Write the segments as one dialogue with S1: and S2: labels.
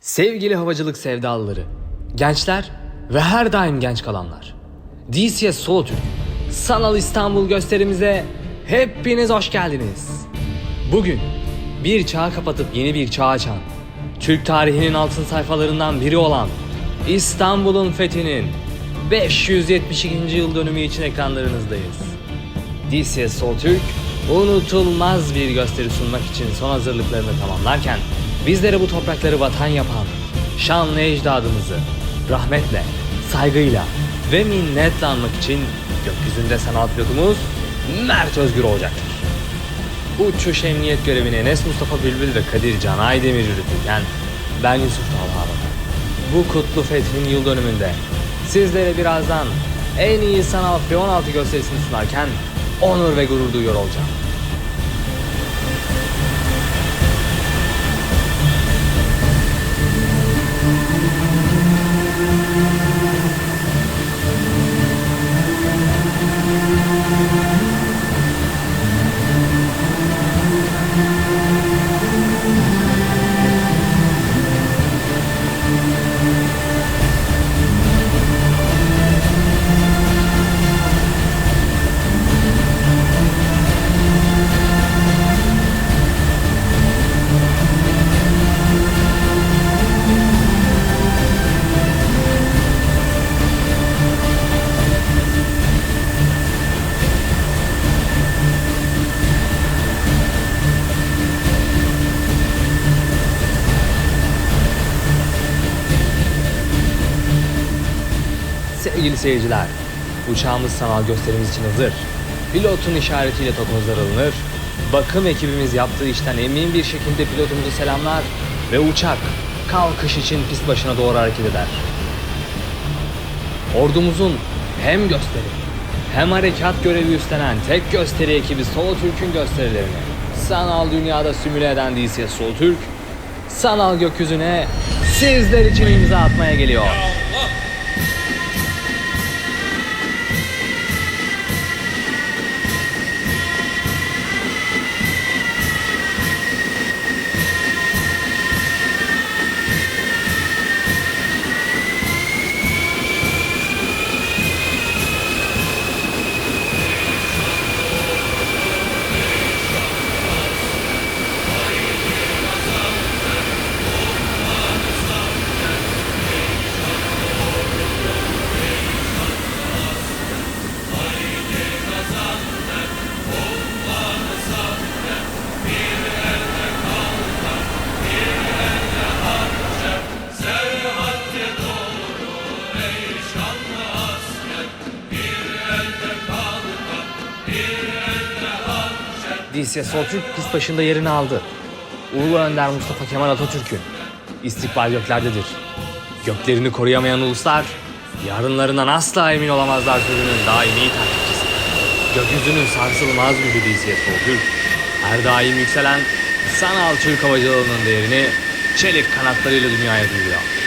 S1: Sevgili havacılık sevdalıları, gençler ve her daim genç kalanlar. DCS Solo Türk, Sanal İstanbul gösterimize hepiniz hoş geldiniz. Bugün bir çağ kapatıp yeni bir çağ açan, Türk tarihinin altın sayfalarından biri olan İstanbul'un fethinin 572. yıl dönümü için ekranlarınızdayız. DCS Sol Türk unutulmaz bir gösteri sunmak için son hazırlıklarını tamamlarken bizlere bu toprakları vatan yapan şanlı ecdadımızı rahmetle, saygıyla ve minnetle anmak için gökyüzünde sanal pilotumuz Mert Özgür olacaktır. Uçuş emniyet görevini Enes Mustafa Bülbül ve Kadir Can Aydemir yürütürken ben Yusuf Talha. Bu kutlu fethin yıl dönümünde sizlere birazdan en iyi sanal F-16 gösterisini sunarken onur ve gurur duyuyor olacağım. Sevgili seyirciler, uçağımız sanal gösterimiz için hazır. Pilotun işaretiyle tokozlar alınır. Bakım ekibimiz yaptığı işten emin bir şekilde pilotumuzu selamlar ve uçak kalkış için pist başına doğru hareket eder. Ordumuzun hem gösteri hem harekat görevi üstlenen tek gösteri ekibi Solo Türk'ün gösterilerini sanal dünyada simüle eden DCS Solo Türk sanal gökyüzüne sizler için imza atmaya geliyor. DCS Sol Türk pist başında yerini aldı. Ulu Önder Mustafa Kemal Atatürk'ün istikbal göklerdedir. Göklerini koruyamayan uluslar yarınlarından asla emin olamazlar sözünün daimi takipçisi. Gökyüzünün sarsılmaz gücü DCS Sol Türk. Her daim yükselen sanal Türk havacılığının değerini çelik kanatlarıyla dünyaya duyuruyor.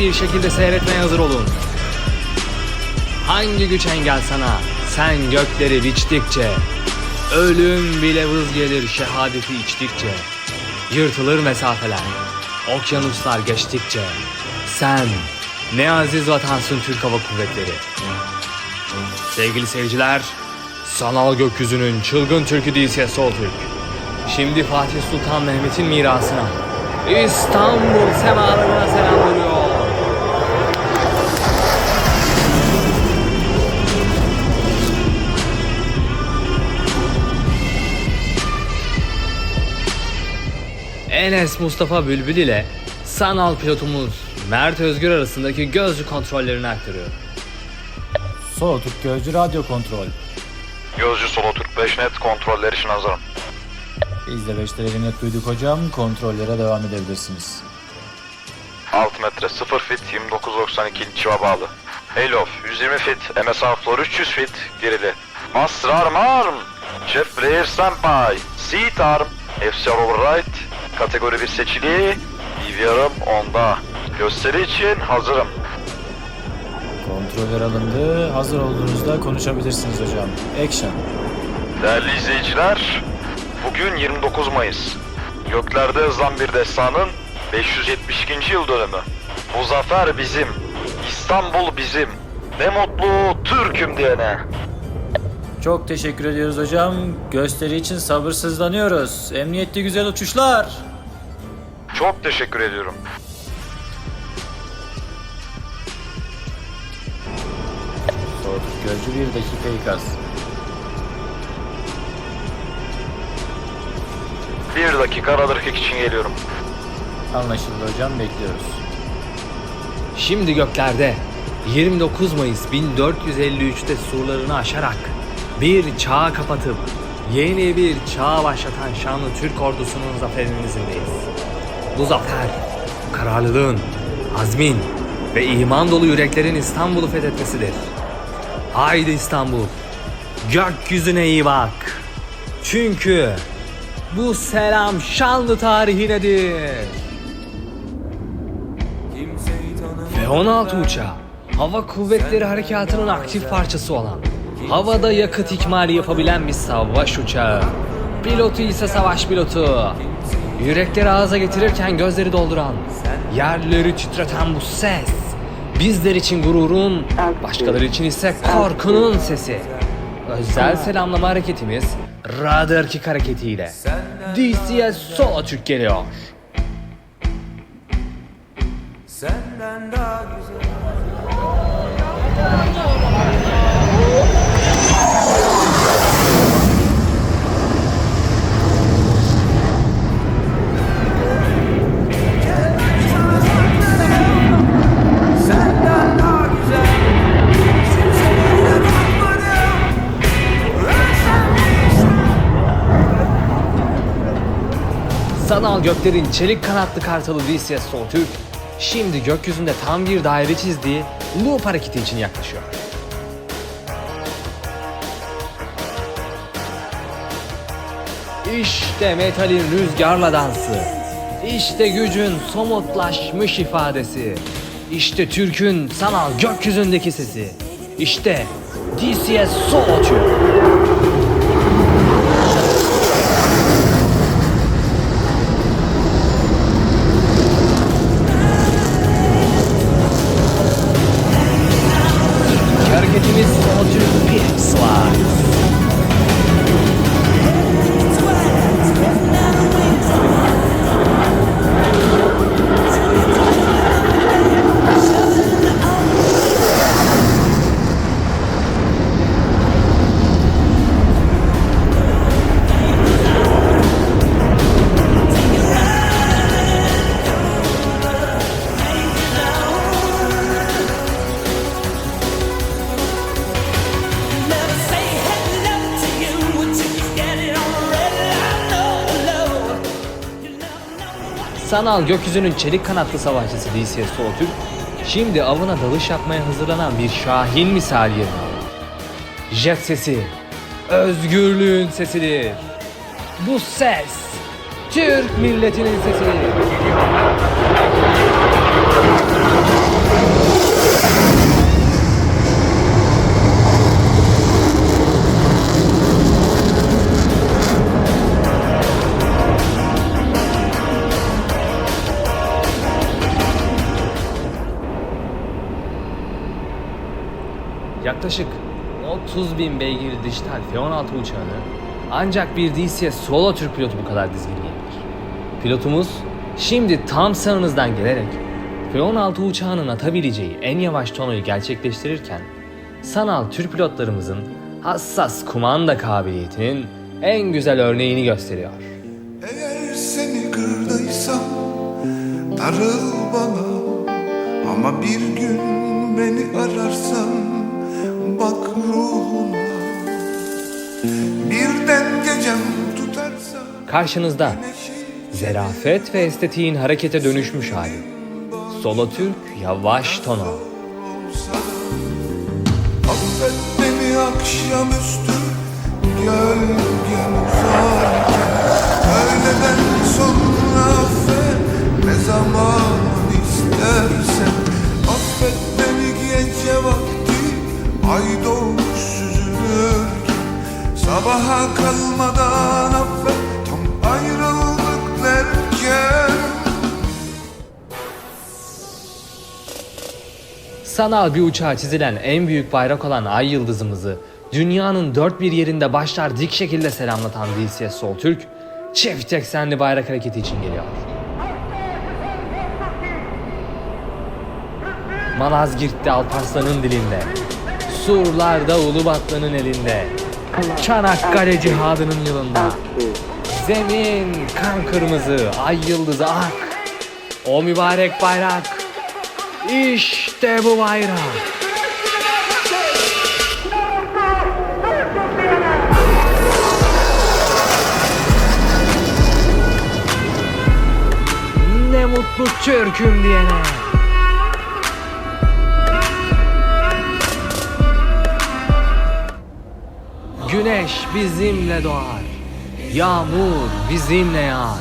S1: Bir şekilde seyretmeye hazır olun. Hangi güç engel sana sen gökleri biçtikçe, ölüm bile vız gelir şehadeti içtikçe, yırtılır mesafeler, okyanuslar geçtikçe, sen ne aziz vatansın Türk Hava Kuvvetleri. Sevgili seyirciler, sanal gökyüzünün çılgın türkü DCS Sol Türk. Şimdi Fatih Sultan Mehmet'in mirasına, İstanbul semalarına selam Enes Mustafa Bülbül ile sanal pilotumuz Mert Özgür arasındaki gözcü kontrollerini aktarıyor.
S2: Solo Türk Gözcü Radyo Kontrol.
S3: Gözcü Solo Türk 5 net kontroller için hazırım.
S2: Biz de 5 lira net duyduk hocam. Kontrollere devam edebilirsiniz.
S3: 6 metre 0 fit 2992 inçiva bağlı. Halof 120 fit MSA floor 300 fit gerili. Master arm arm. Chef player senpai. Seat arm. FCR override. Kategori 1 seçili. DVR'ım onda. Gösteri için hazırım.
S2: Kontroller alındı. Hazır olduğunuzda konuşabilirsiniz hocam. Action.
S3: Değerli izleyiciler, bugün 29 Mayıs. Göklerde hızlan bir destanın 572. yıl dönümü. Bu zafer bizim, İstanbul bizim. Ne mutlu Türk'üm diyene.
S2: Çok teşekkür ediyoruz hocam. Gösteri için sabırsızlanıyoruz. Emniyetli güzel uçuşlar.
S3: Çok teşekkür ediyorum.
S2: Soğutup gözcü bir dakika ikaz.
S3: Bir dakika radar için geliyorum.
S2: Anlaşıldı hocam bekliyoruz.
S1: Şimdi göklerde 29 Mayıs 1453'te surlarını aşarak bir çağ kapatıp yeni bir çağ başlatan şanlı Türk ordusunun zaferinin izindeyiz. Bu zafer kararlılığın, azmin ve iman dolu yüreklerin İstanbul'u fethetmesidir. Haydi İstanbul, gökyüzüne iyi bak. Çünkü bu selam şanlı tarihinedir. Ve 16 uçağı hava kuvvetleri harekatının aktif parçası olan havada yakıt ikmali yapabilen bir savaş uçağı. Pilotu ise savaş pilotu. Yürekleri ağza getirirken gözleri dolduran, yerleri titreten bu ses. Bizler için gururun, başkaları için ise korkunun sesi. Özel selamlama hareketimiz Radar Kick hareketiyle DCS Solo Türk geliyor.
S4: Senden daha güzel
S1: Sanal göklerin çelik kanatlı kartalı DCS Sol Türk şimdi gökyüzünde tam bir daire çizdiği loop hareketi için yaklaşıyor. İşte metalin rüzgarla dansı. İşte gücün somutlaşmış ifadesi. İşte Türk'ün sanal gökyüzündeki sesi. İşte DCS Solo Türk. Sanal gökyüzünün çelik kanatlı savaşçısı DCS Solo Türk, şimdi avına dalış yapmaya hazırlanan bir şahin misali alıyor. Jet sesi, özgürlüğün sesidir. Bu ses, Türk milletinin sesidir. Yaklaşık 30 bin beygir dijital F-16 uçağını ancak bir DCS Solo Türk pilotu bu kadar dizginleyebilir. Pilotumuz şimdi tam sağınızdan gelerek F-16 uçağının atabileceği en yavaş tonoyu gerçekleştirirken sanal Türk pilotlarımızın hassas kumanda kabiliyetinin en güzel örneğini gösteriyor.
S5: Eğer seni kırdıysam darıl bana Ama bir gün beni ararsan bak ruhuna Birden gecem tutarsa
S1: Karşınızda zerafet ve estetiğin harekete dönüşmüş hali. Solo Türk yavaş tonu.
S5: Affet beni akşamüstü Gölgen uzarken Öğleden sonra affet Ne zaman istersen Ay doğmuş Sabaha kalmadan affet. Tam ayrıldık derken.
S1: Sanal bir uçağa çizilen en büyük bayrak olan ay yıldızımızı dünyanın dört bir yerinde başlar dik şekilde selamlatan DCS Sol Türk çift eksenli bayrak hareketi için geliyor. Malazgirt'te Alparslan'ın dilinde, Surlar'da Ulubatlı'nın elinde, Çanakkale cihadının yılında, zemin kan kırmızı, ay yıldızı ak, o mübarek bayrak işte bu bayrak. Ne mutlu Türk'üm diyene. Güneş bizimle doğar. Yağmur bizimle yağar.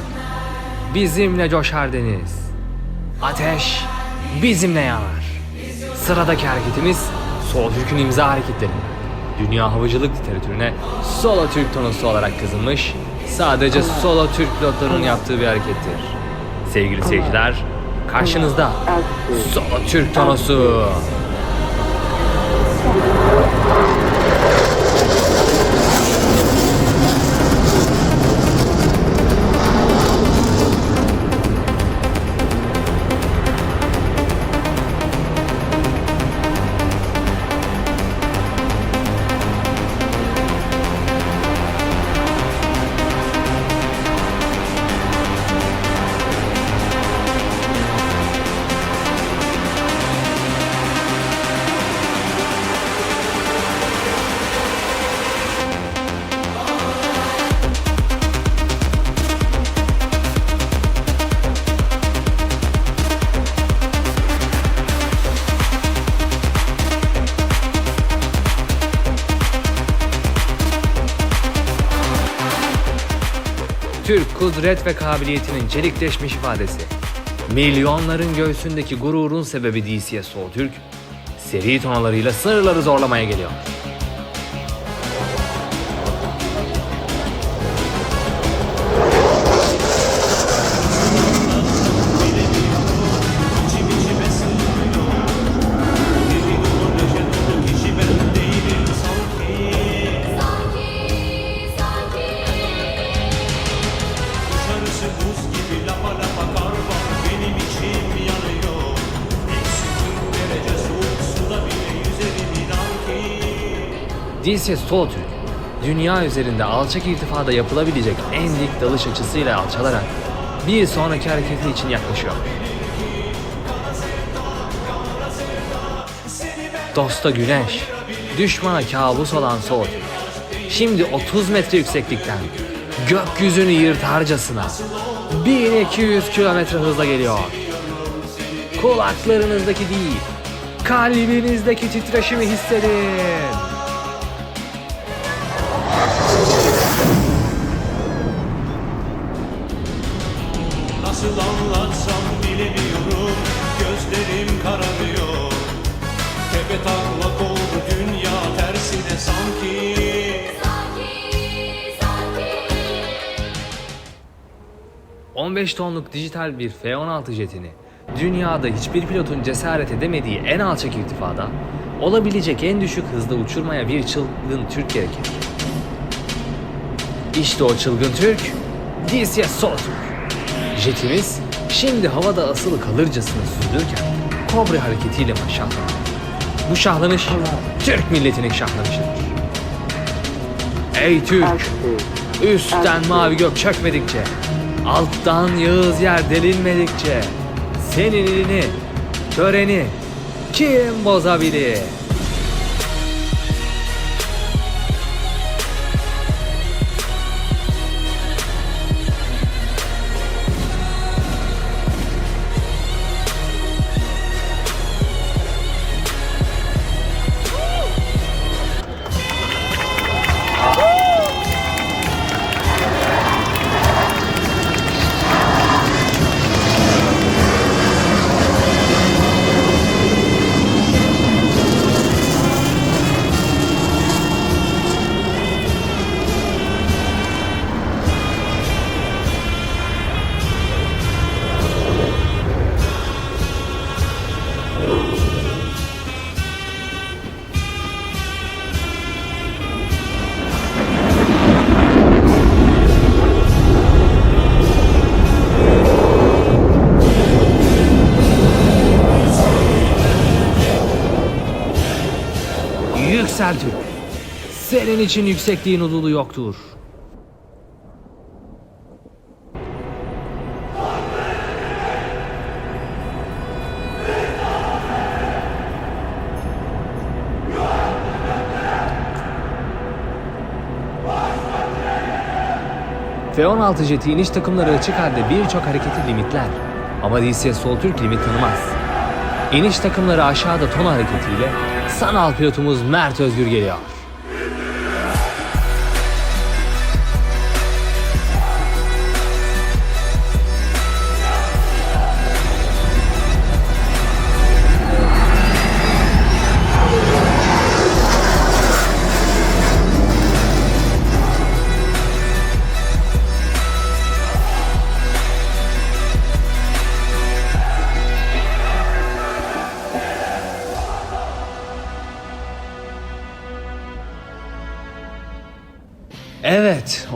S1: Bizimle coşar deniz. Ateş bizimle yanar. Sıradaki hareketimiz Sol Türk'ün imza hareketleri. Dünya havacılık literatürüne Solo Türk tonusu olarak kazınmış, sadece Solo Türk pilotlarının yaptığı bir harekettir. Sevgili seyirciler, karşınızda Solo Türk tonosu. Kudret ve kabiliyetinin çelikleşmiş ifadesi. Milyonların göğsündeki gururun sebebi DCS Sol Türk, seri tonalarıyla sınırları zorlamaya geliyor.
S6: Ki
S1: DCS Sol Türk, dünya üzerinde alçak irtifada yapılabilecek en dik dalış açısıyla alçalarak bir sonraki hareketi için yaklaşıyor. Dosta güneş, düşmana kabus olan Sol Türk. Şimdi 30 metre yükseklikten gökyüzünü yırtarcasına 1200 kilometre hızla geliyor. Kulaklarınızdaki değil, kalbinizdeki titreşimi hissedin. 15 tonluk dijital bir F-16 jetini dünyada hiçbir pilotun cesaret edemediği en alçak irtifada olabilecek en düşük hızda uçurmaya bir çılgın Türk gerekir. İşte o çılgın Türk, DCS Sol Türk. Jetimiz şimdi havada asılı kalırcasına süzülürken kobra hareketiyle şahlanır. Bu şahlanış Türk milletinin şahlanışıdır. Ey Türk! Üstten mavi gök çökmedikçe, alttan yağız yer delinmedikçe, senin elini, töreni kim bozabilir? Senin için yüksekliğin hudulu yoktur. F-16 jeti iniş takımları açık halde birçok hareketi limitler. Ama DCS Sol limit tanımaz. İniş takımları aşağıda ton hareketiyle sanal pilotumuz Mert Özgür geliyor.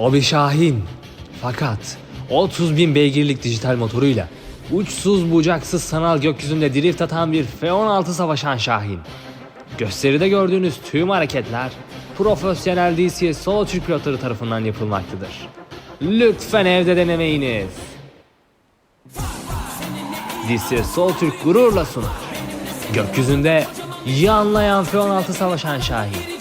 S1: O bir Şahin. Fakat 30 bin beygirlik dijital motoruyla uçsuz bucaksız sanal gökyüzünde drift atan bir F-16 savaşan Şahin. Gösteride gördüğünüz tüm hareketler profesyonel DCS solo Türk pilotları tarafından yapılmaktadır. Lütfen evde denemeyiniz. DCS Sol Türk gururla sunar. Gökyüzünde yanlayan F-16 savaşan Şahin.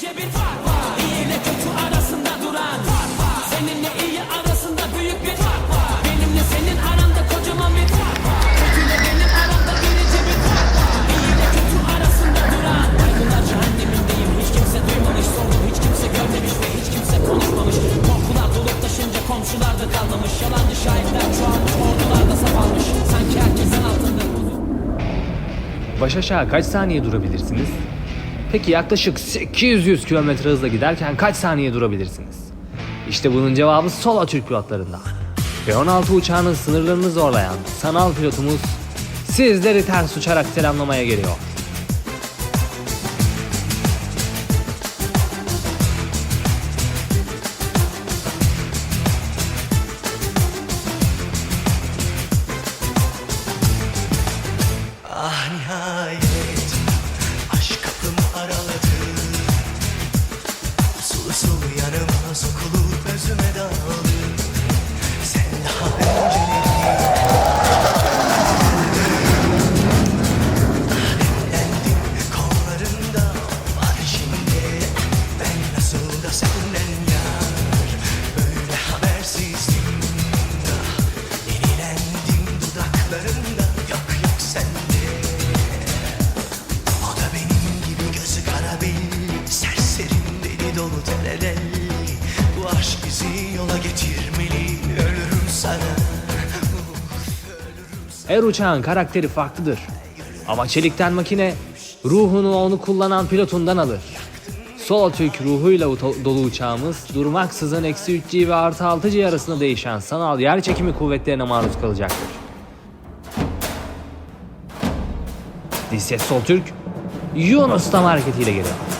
S1: Baş aşağı kaç saniye durabilirsiniz? Peki yaklaşık 800 km hızla giderken kaç saniye durabilirsiniz? İşte bunun cevabı Solo Türk pilotlarında. F-16 uçağının sınırlarını zorlayan sanal pilotumuz sizleri ters uçarak selamlamaya geliyor.
S7: Bizi yola
S1: Her uçağın karakteri farklıdır. Ama çelikten makine ruhunu onu kullanan pilotundan alır. Solo Türk ruhuyla dolu uçağımız durmaksızın eksi 3G ve artı 6G arasında değişen sanal yer çekimi kuvvetlerine maruz kalacaktır. DCS Sol Türk Yunus tam hareketiyle geliyor.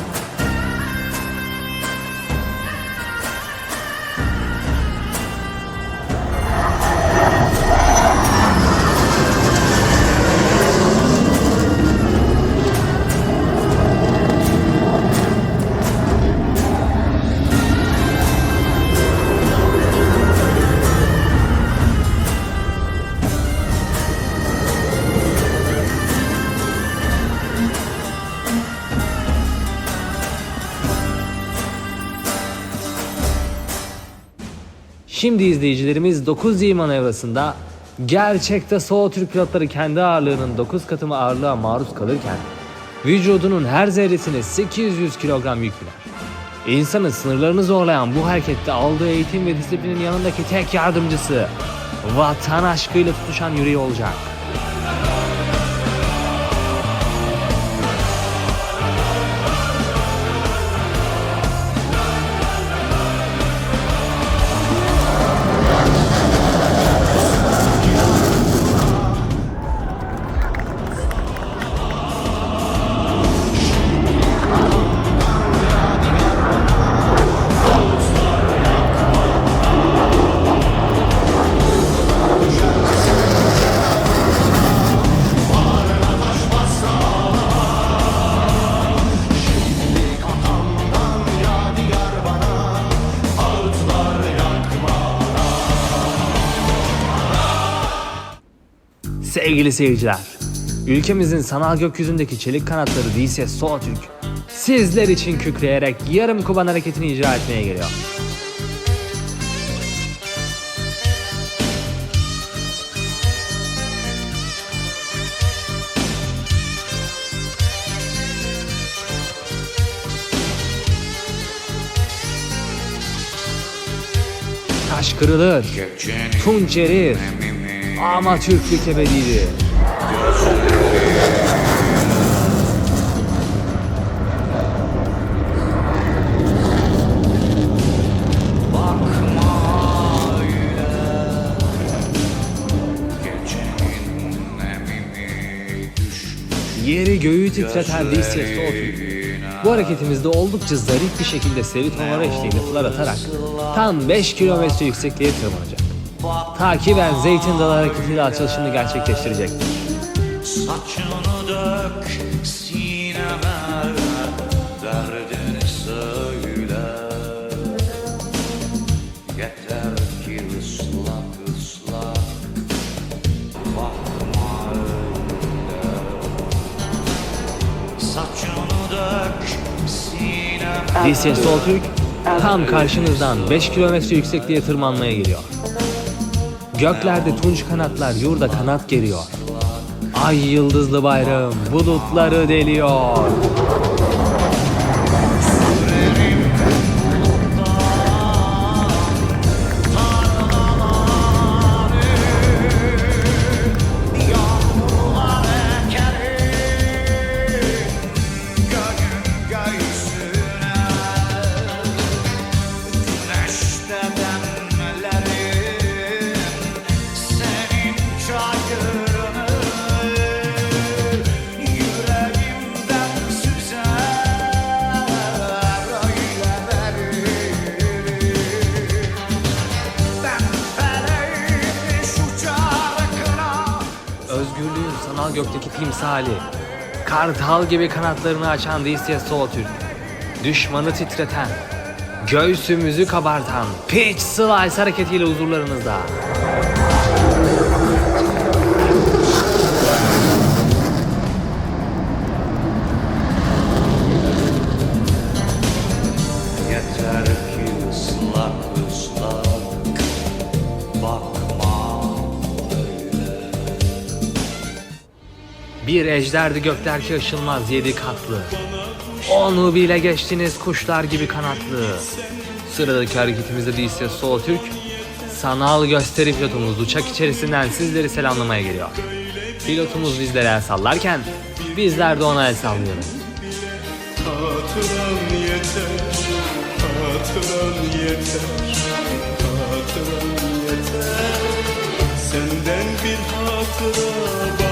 S1: Şimdi izleyicilerimiz 9Z manevrasında gerçekte Solo Türk pilotları kendi ağırlığının 9 katı ağırlığa maruz kalırken vücudunun her zerresine 800 kilogram yük biner. İnsanın sınırlarını zorlayan bu harekette aldığı eğitim ve disiplinin yanındaki tek yardımcısı vatan aşkıyla tutuşan yüreği olacak. Sevgili seyirciler, ülkemizin sanal gökyüzündeki çelik kanatları DCS Soğutürk sizler için kükreyerek yarım kuban hareketini icra etmeye geliyor. Taş kırılır, tunç erir, ama Türklük ebedidir. Yeri göğü titreten DCS Soğutürk. Bu hareketimizde oldukça zarif bir şekilde seri tonlara eşliğinde flar atarak tam 5 kilometre yüksekliğe tırmanacak. Takiben Zeytin Dalı hareketiyle açılışını gerçekleştirecektir.
S7: Saçını dök sineme Derdini söyle Yeter ki ıslak ıslak Bakma öyle Saçını dök sineme
S1: DCS Soğutürk tam karşınızdan 5 kilometre yüksekliğe tırmanmaya geliyor. Göklerde tunç kanatlar yurda kanat geriyor. Ay yıldızlı bayrağım bulutları deliyor. Gökteki timsali. Kartal gibi kanatlarını açan DCS Soğutürk. Düşmanı titreten, göğsümüzü kabartan Pitch Slice hareketiyle huzurlarınızda. Bir ejderdi göklerdeki ışılmaz yedi katlı. Onu bile geçtiniz kuşlar gibi kanatlı. Sıradaki hareketimizde DCS Soğutürk, sanal gösteri pilotumuz uçak içerisinden sizleri selamlamaya geliyor. Pilotumuz bizlere el sallarken bizler de ona el sallıyoruz.
S6: Hatıran yeter, hatıran yeter, hatıran yeter. Senden bir hatıra bana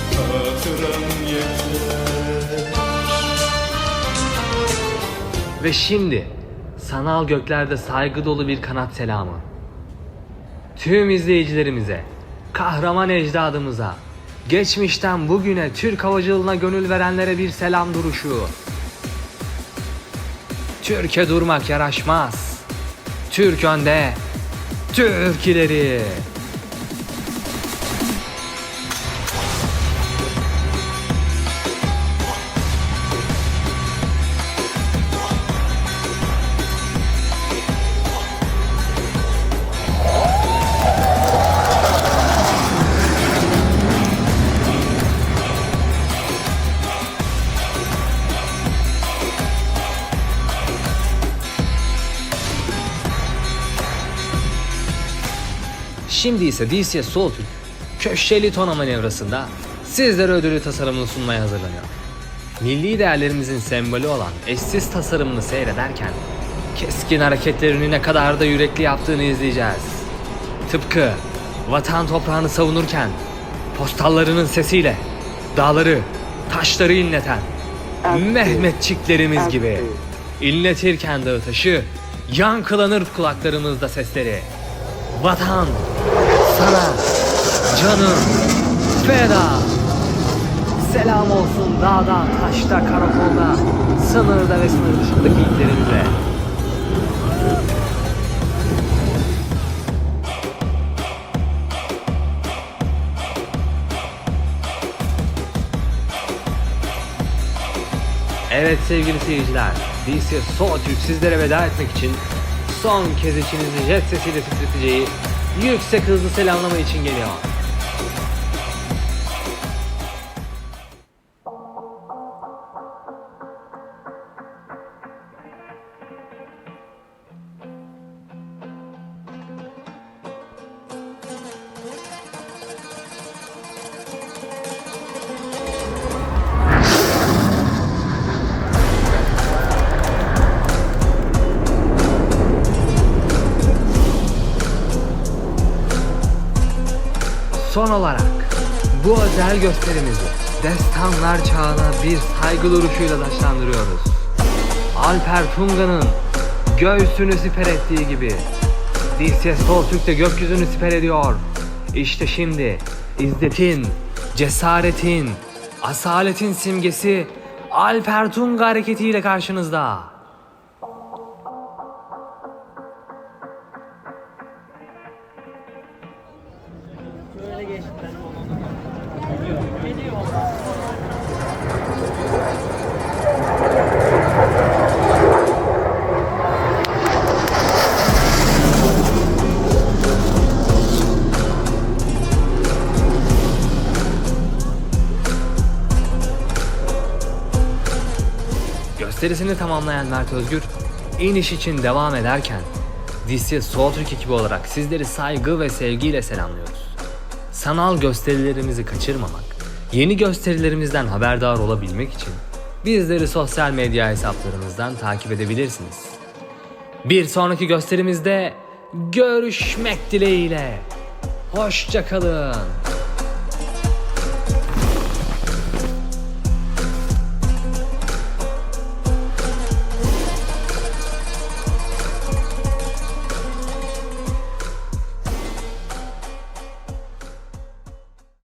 S1: Ve şimdi sanal göklerde saygı dolu bir kanat selamı. Tüm izleyicilerimize, kahraman ecdadımıza, geçmişten bugüne Türk havacılığına gönül verenlere bir selam duruşu. Türkiye durmak yaraşmaz. Türk önde, Türk ileri. İse DCS Soğutürk köşeli tona manevrasında sizlere ödülü tasarımını sunmaya hazırlanıyor. Milli değerlerimizin sembolü olan eşsiz tasarımını seyrederken keskin hareketlerini ne kadar da yürekli yaptığını izleyeceğiz. Tıpkı vatan toprağını savunurken postallarının sesiyle Dağları, taşları inleten Mehmetçiklerimiz gibi. İnletirken dağı taşı, yankılanır kulaklarımızda sesleri. Vatan, sana, canım, feda. Selam olsun dağda, taşta, karakolda, sınırda ve sınır dışındaki illerimize. Evet sevgili seyirciler, DC Solo Türk sizlere veda etmek için son kez içinizi jet sesiyle titreteceği yüksek hızlı selamlama için geliyor. Son olarak bu özel gösterimizi destanlar çağına bir saygı duruşuyla taşlandırıyoruz. Alper Tunga'nın göğsünü siper ettiği gibi DCS Sol Türk de gökyüzünü siper ediyor. İşte şimdi izzetin, cesaretin, asaletin simgesi Alper Tunga hareketiyle karşınızda. Gösterisini tamamlayan Mert Özgür, iniş için devam ederken DC Soul Türk ekibi olarak sizleri saygı ve sevgiyle selamlıyoruz. Sanal gösterilerimizi kaçırmamak, yeni gösterilerimizden haberdar olabilmek için bizleri sosyal medya hesaplarımızdan takip edebilirsiniz. Bir sonraki gösterimizde görüşmek dileğiyle. Hoşçakalın.